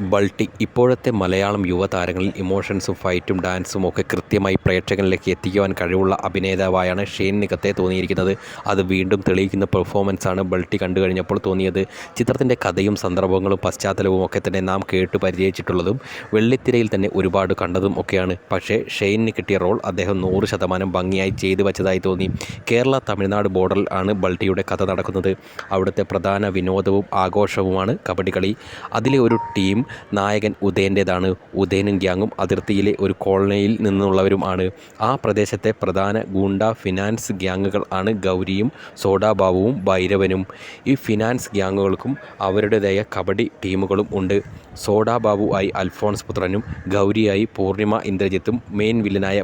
ബൾട്ടി. ഇപ്പോഴത്തെ മലയാളം യുവതാരങ്ങളിൽ ഇമോഷൻസും ഫൈറ്റും ഡാൻസും ഒക്കെ കൃത്യമായി പ്രേക്ഷകനിലേക്ക് എത്തിക്കുവാൻ കഴിവുള്ള അഭിനേതാവായാണ് ഷെയ്ൻ നിഗത്തെ തോന്നിയിരിക്കുന്നത്. അത് വീണ്ടും തെളിയിക്കുന്ന പെർഫോമൻസാണ് ബൾട്ടി കണ്ടു കഴിഞ്ഞപ്പോൾ തോന്നിയത്. ചിത്രത്തിന്റെ കഥയും സന്ദർഭങ്ങളും പശ്ചാത്തലവും ഒക്കെ തന്നെ നാം കേട്ട് പരിചയിച്ചിട്ടുള്ളതും വെള്ളിത്തിരയിൽ തന്നെ ഒരുപാട് കണ്ടതും ഒക്കെയാണ്. പക്ഷേ ഷെയ്നിന് കിട്ടിയ റോൾ അദ്ദേഹം നൂറ് ശതമാനം ഭംഗിയായി ചെയ്തു വച്ചതായി തോന്നി. കേരള തമിഴ്നാട് ബോർഡറിൽ ആണ് ബൾട്ടിയുടെ കഥ നടക്കുന്നത്. അവിടുത്തെ പ്രധാന വിനോദവും ആഘോഷവുമാണ് കബഡി കളി. അതിലെ ഒരു ടീം നായകൻ ഉദയന്റേതാണ്. ഉദയനും ഗ്യാങ്ങും അതിർത്തിയിലെ ഒരു കോളനിയിൽ നിന്നുള്ളവരുമാണ് ആ പ്രദേശത്തെ പ്രധാന ഗൂണ്ട ഫിനാൻസ് ഗ്യാങ്ങുകൾ ആണ് ഗൗരിയും സോഡാബാബുവും ഭൈരവനും. ഈ ഫിനാൻസ് ഗ്യാങ്ങുകൾക്കും അവരുടേതായ കബഡി ടീമുകളും ഉണ്ട്. സോഡാബാബു ആയി അൽഫോൺസ് പുത്രനും ഗൗരിയായി പൂർണിമ ഇന്ദ്രജിത്തും മെയിൻ വില്ലനായ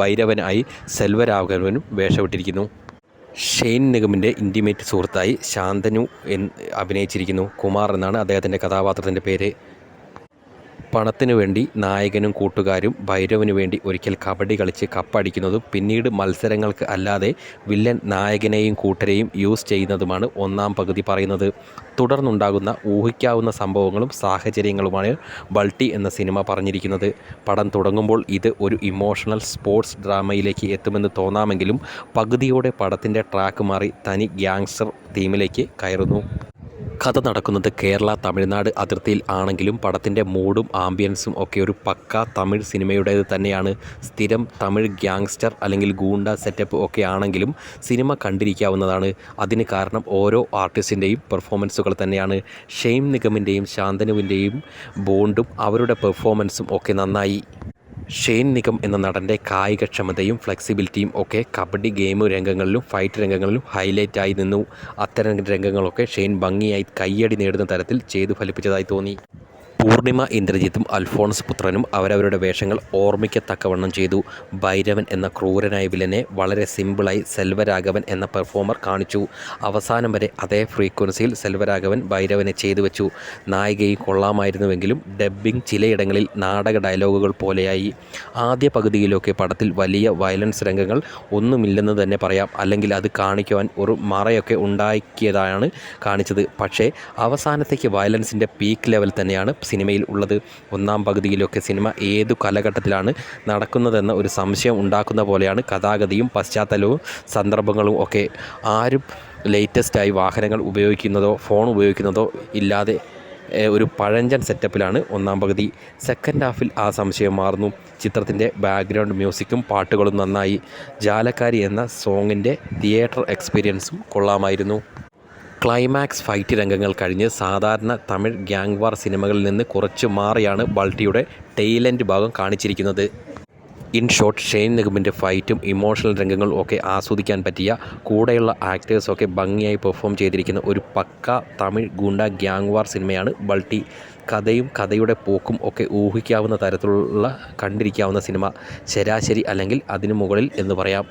ഭൈരവനായി സെൽവരാഘവനും വേഷമിട്ടിരിക്കുന്നു. ഷെയ്ൻ നിഗമിന്റെ ഇന്റിമേറ്റ് സുഹൃത്തായി ശാന്തനു എന്ന് അഭിനയിച്ചിരിക്കുന്നു. കുമാർ എന്നാണ് അദ്ദേഹത്തിന്റെ കഥാപാത്രത്തിന്റെ പേര്. പണത്തിനു വേണ്ടി നായകനും കൂട്ടുകാരും ഭൈരവനു വേണ്ടി ഒരിക്കൽ കബഡി കളിച്ച് കപ്പടിക്കുന്നതും പിന്നീട് മത്സരങ്ങൾക്ക് അല്ലാതെ വില്ലൻ നായകനെയും കൂട്ടരെയും യൂസ് ചെയ്യുന്നതുമാണ് ഒന്നാം പകുതി പറയുന്നത്. തുടർന്നുണ്ടാകുന്ന ഊഹിക്കാവുന്ന സംഭവങ്ങളും സാഹചര്യങ്ങളുമാണ് ബൾട്ടി എന്ന സിനിമ പറഞ്ഞിരിക്കുന്നത്. പടം തുടങ്ങുമ്പോൾ ഇത് ഒരു ഇമോഷണൽ സ്പോർട്സ് ഡ്രാമയിലേക്ക് എത്തുമെന്ന് തോന്നാമെങ്കിലും പകുതിയോടെ പടത്തിന്റെ ട്രാക്ക് മാറി തനി ഗ്യാങ്സ്റ്റർ തീമിലേക്ക് കയറുന്നു. കഥ നടക്കുന്നത് കേരള തമിഴ്നാട് അതിർത്തിയിൽ ആണെങ്കിലും പടത്തിന്റെ മൂഡും ആംബിയൻസും ഒക്കെ ഒരു പക്ക തമിഴ് സിനിമയുടേത് തന്നെയാണ്. സ്ഥിരം തമിഴ് ഗ്യാങ്സ്റ്റർ അല്ലെങ്കിൽ ഗൂണ്ട സെറ്റപ്പ് ഒക്കെ ആണെങ്കിലും സിനിമ കണ്ടിരിക്കാവുന്നതാണ്. അതിന് കാരണം ഓരോ ആർട്ടിസ്റ്റിന്റെയും പെർഫോമൻസുകൾ തന്നെയാണ്. ഷെയ്ം നിഗമിന്റെയും ശാന്തനുവിന്റെയും ബോണ്ടും അവരുടെ പെർഫോമൻസും ഒക്കെ നന്നായി. ഷെയ്ൻ നിഗം എന്ന നടന്റെ കായികക്ഷമതയും ഫ്ലെക്സിബിലിറ്റിയും ഒക്കെ കബഡി ഗെയിം രംഗങ്ങളിലും ഫൈറ്റ് രംഗങ്ങളിലും ഹൈലൈറ്റ് ആയി നിന്നു. അത്തരം രംഗങ്ങളൊക്കെ ഷെയ്ൻ ഭംഗിയായി കയ്യടി നേടുന്ന തരത്തിൽ ചെയ്തു ഫലിപ്പിച്ചതായി തോന്നി. പൂർണിമ ഇന്ദ്രജിത്തും അൽഫോൺസ് പുത്രനും അവരവരുടെ വേഷങ്ങൾ ഓർമ്മിക്കത്തക്കവണ്ണം ചെയ്തു. ഭൈരവൻ എന്ന ക്രൂരനായ വില്ലനെ വളരെ സിമ്പിളായി സെൽവരാഘവൻ എന്ന പെർഫോമർ കാണിച്ചു. അവസാനം വരെ അതേ ഫ്രീക്വൻസിയിൽ സെൽവരാഘവൻ ഭൈരവനെ ചെയ്തു വെച്ചു. നായികയും കൊള്ളാമായിരുന്നുവെങ്കിലും ഡബ്ബിംഗ് ചിലയിടങ്ങളിൽ നാടക ഡയലോഗുകൾ പോലെയായി. ആദ്യ പകുതിയിലൊക്കെ പടത്തിൽ വലിയ വയലൻസ് രംഗങ്ങൾ ഒന്നുമില്ലെന്ന് തന്നെ പറയാം. അല്ലെങ്കിൽ അത് കാണിക്കുവാൻ ഒരു മറയൊക്കെ ഉണ്ടാക്കിയതാണ് കാണിച്ചത്. പക്ഷേ അവസാനത്തേക്ക് വയലൻസിന്റെ പീക്ക് ലെവൽ തന്നെയാണ് സിനിമയിൽ ഉള്ളത്. ഒന്നാം പകുതിയിലൊക്കെ സിനിമ ഏതു കാലഘട്ടത്തിലാണ് നടക്കുന്നതെന്ന ഒരു സംശയം ഉണ്ടാക്കുന്ന പോലെയാണ് കഥാഗതിയും പശ്ചാത്തലവും സന്ദർഭങ്ങളും ഒക്കെ. ആരും ലേറ്റസ്റ്റായി വാഹനങ്ങൾ ഉപയോഗിക്കുന്നതോ ഫോൺ ഉപയോഗിക്കുന്നതോ ഇല്ലാതെ ഒരു പഴഞ്ചൻ സെറ്റപ്പിലാണ് ഒന്നാം പകുതി. സെക്കൻഡ് ഹാഫിൽ ആ സംശയം മാറുന്നു. ചിത്രത്തിന്റെ ബാക്ക്ഗ്രൗണ്ട് മ്യൂസിക്കും പാട്ടുകളും നന്നായി. ജാലക്കാരി എന്ന സോങ്ങിന്റെ തിയേറ്റർ എക്സ്പീരിയൻസും കൊള്ളാമായിരുന്നു. ക്ലൈമാക്സ് ഫൈറ്റ് രംഗങ്ങൾ കഴിഞ്ഞ് സാധാരണ തമിഴ് ഗ്യാങ് വാർ സിനിമകളിൽ നിന്ന് കുറച്ച് മാറിയാണ് ബൾട്ടിയുടെ ടെയിലന്റ് ഭാഗം കാണിച്ചിരിക്കുന്നത്. ഇൻ ഷോർട്ട് ഷെയ്ൻ നിഗമിന്റെ ഫൈറ്റും ഇമോഷണൽ രംഗങ്ങളും ഒക്കെ ആസ്വദിക്കാൻ പറ്റിയ കൂടെയുള്ള ആക്ടേഴ്സൊക്കെ ഭംഗിയായി പെർഫോം ചെയ്തിരിക്കുന്ന ഒരു പക്ക തമിഴ് ഗുണ്ട ഗ്യാങ് വാർ സിനിമയാണ് ബൾട്ടി. കഥയും കഥയുടെ പോക്കും ഒക്കെ ഊഹിക്കാവുന്ന തരത്തിലുള്ള കണ്ടിരിക്കാവുന്ന സിനിമ. ശരാശരി അല്ലെങ്കിൽ അതിനു മുകളിൽ എന്ന് പറയാം.